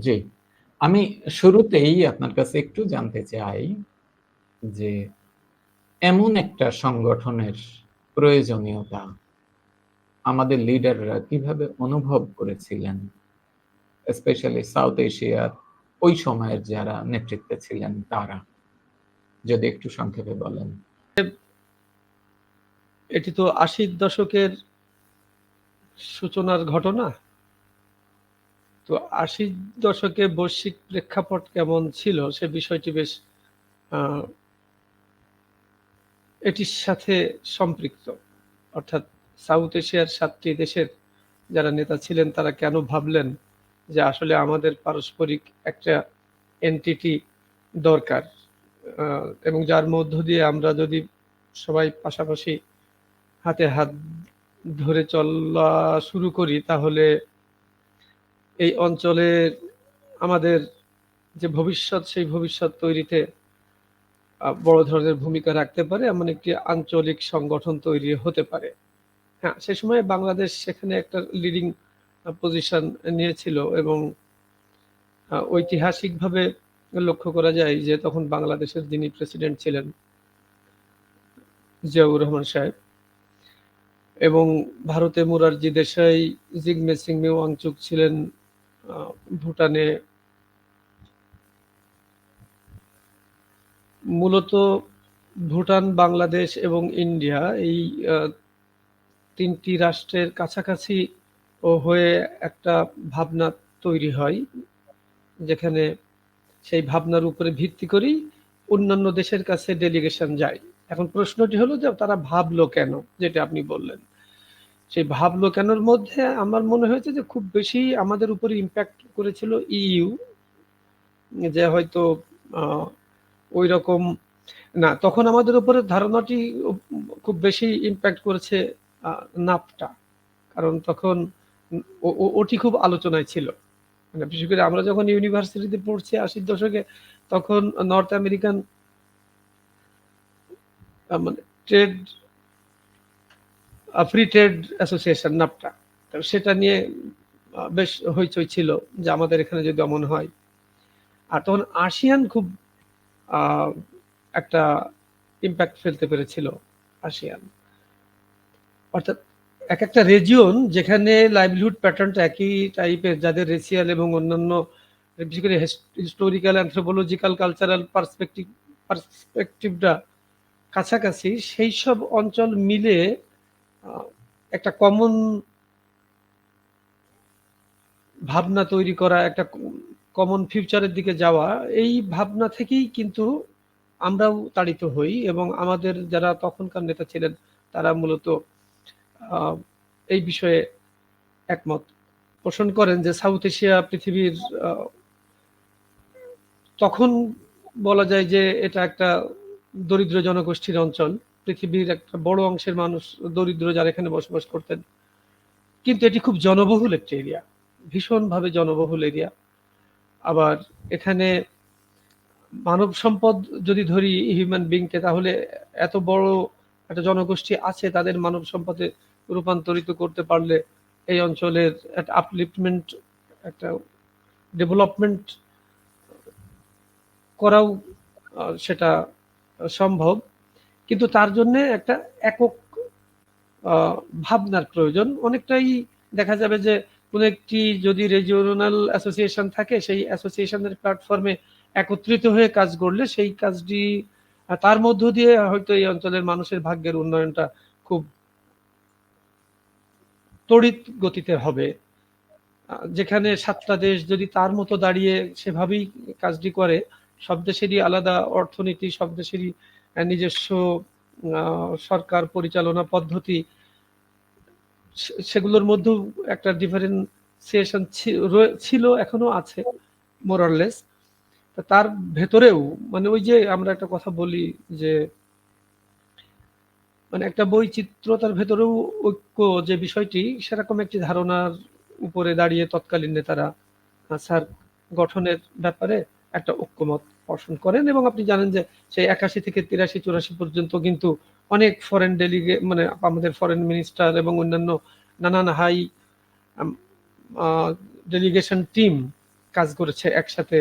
জি। আমি শুরুতেই আপনার কাছে একটু জানতে চাই যে এমন একটা সংগঠনের প্রয়োজনীয়তা আমাদের লিডাররা কীভাবে অনুভব করেছিলেন? স্পেশালি সাউথ এশিয়ার ওই সময়ের যারা নেতৃত্বে ছিলেন তারা। যদি একটু সংক্ষেপে বলেন। এটি তো আশির দশকের সূচনার ঘটনা। তো আশির দশকে বৈশ্বিক প্রেক্ষাপট কেমন ছিল সে বিষয়টি বেশ এটির সাথে সম্পৃক্ত। অর্থাৎ সাউথ এশিয়ার সাতটি দেশের যারা নেতা ছিলেন, তারা কেন ভাবলেন যে আসলে আমাদের পারস্পরিক একটা এনটিটি দরকার। এবং যার মধ্য দিয়ে আমরা যদি সবাই পাশাপাশি হাতে হাত ধরে চলা শুরু করি, তাহলে এই অঞ্চলের আমাদের যে ভবিষ্যৎ সেই ভবিষ্যৎ তৈরিতে বড় ধরনের ভূমিকা রাখতে পারে এমন একটি আঞ্চলিক সংগঠন তৈরি হতে পারে। হ্যাঁ, সে সময় বাংলাদেশ সেখানে একটা লিডিং পজিশন নিয়েছিল এবং ঐতিহাসিকভাবে লক্ষ্য করা যায় যে তখন বাংলাদেশের যিনি প্রেসিডেন্ট ছিলেন জিয়াউর রহমান সাহেব এবং ভারতে মুরারজি দেশাই, জিগমে সিংমে ওয়াংচুক ছিলেন ভুটানে মূলত ভুটান, বাংলাদেশ এবং ইন্ডিয়া এই তিনটি রাষ্ট্রের কাছাকাছি ও হয়ে একটা ভাবনা তৈরি হয়। যেখানে সেই ভাবনার উপরে ভিত্তি করেই অন্যান্য দেশের কাছে ডেলিগেশন যায়। এখন প্রশ্নটি হলো যে তারা ভাবলো কেন? যেটা আপনি বললেন। সেই ভাবলো কেনর মধ্যে আমার মনে হয়েছে যে খুব বেশি আমাদের উপরে ইমপ্যাক্ট করেছিল ইইউ যে হয়তো ওই রকম না তখন আমাদের উপরে ধারণাটি খুব বেশি ইম্প্যাক্ট করেছে নাপটা কারণ তখন ওটি খুব আলোচনায় ছিল। মানে বিশেষ করে আমরা যখন ইউনিভার্সিটিতে পড়ছি ৮০ দশকে, তখন নর্থ আমেরিকান মানে trade free trade association NAFTA. তো সেটা নিয়ে বেশ হইচই ছিল যে আমাদের এখানে যদি অমন হয়। আর তখন আসিয়ান খুব একটা ইম্প্যাক্ট ফেলতে পেরেছিল আসিয়ান। অর্থাৎ এক একটা রিজিয়ন যেখানে লাইভলিহুড প্যাটার্নটা একই টাইপের যাদের রেসিয়াল এবং অন্যান্য বিশেষ করে হিস্টোরিক্যাল, অ্যানথ্রোপোলজিক্যাল, কালচারাল পার্সপেক্টিভ পার্সপেক্টিভটা কাছাকাছি সেই সব অঞ্চল মিলে একটা কমন ভাবনা তৈরি করা, একটা কমন ফিউচারের দিকে যাওয়া, এই ভাবনা থেকেই কিন্তু আমরাও তাড়িত হই এবং আমাদের যারা তখনকার নেতা ছিলেন তারা মূলত এই বিষয়ে একমত পোষণ করেন যে সাউথ এশিয়া পৃথিবীর তখন বলা যায় যে এটা একটা দরিদ্র জনগোষ্ঠীর অঞ্চল। পৃথিবীর একটা বড় অংশের মানুষ, দরিদ্র যারা এখানে বসবাস করতেন। কিন্তু এটি খুব জনবহুল একটা এরিয়া। ভীষণভাবে জনবহুল এরিয়া। আবার এখানে মানব সম্পদ যদি ধরি হিউম্যান বিং কে তাহলে এত বড় একটা জনগোষ্ঠী আছে, তাদের মানব সম্পদে রূপান্তরিত করতে পারলে এই অঞ্চলের একটা আপলিফটমেন্ট একটা ডেভেলপমেন্ট করাও সেটা সম্ভব। কিন্তু তার জন্যে একটা একক ভাবনার প্রয়োজন। অনেকটাই দেখা যাবে যে কোনো একটি যদি রিজিওনাল অ্যাসোসিয়েশন থাকে সেই অ্যাসোসিয়েশনের প্ল্যাটফর্মে একত্রিত হয়ে কাজ করলে সেই কাজটি তার মধ্য দিয়ে হয়তো এই অঞ্চলের মানুষের ভাগ্যের উন্নয়নটা খুব তড়িৎ গতিতে হবে। যেখানে সাতটা দেশ যদি তার মতো দাঁড়িয়ে সেভাবেই কাজটি করে, সব দেশেরই আলাদা অর্থনীতি, সব দেশেরই নিজস্ব সরকার পরিচালনা পদ্ধতি সেগুলোর মধ্যেও একটা ডিফারেনসিয়েশন ছিল, এখনও আছে মোর অর তার ভেতরেও মানে ওই যে আমরা একটা কথা বলি যে মানে একটা বৈচিত্র্যতার ভেতরেও ঐক্য যে বিষয়টি, সেরকম একটি ধারণার উপরে দাঁড়িয়ে তৎকালীন নেতারা সার্ক গঠনের ব্যাপারে একটা ঐক্যমত পোষণ করেন এবং আপনি জানেন যে সেই ৮১ থেকে ৮৩-৮৪ পর্যন্ত কিন্তু অনেক ফরেন ডেলিগে মানে আমাদের ফরেন মিনিস্টার এবং অন্যান্য নানান হাই ডেলিগেশন টিম কাজ করেছে একসাথে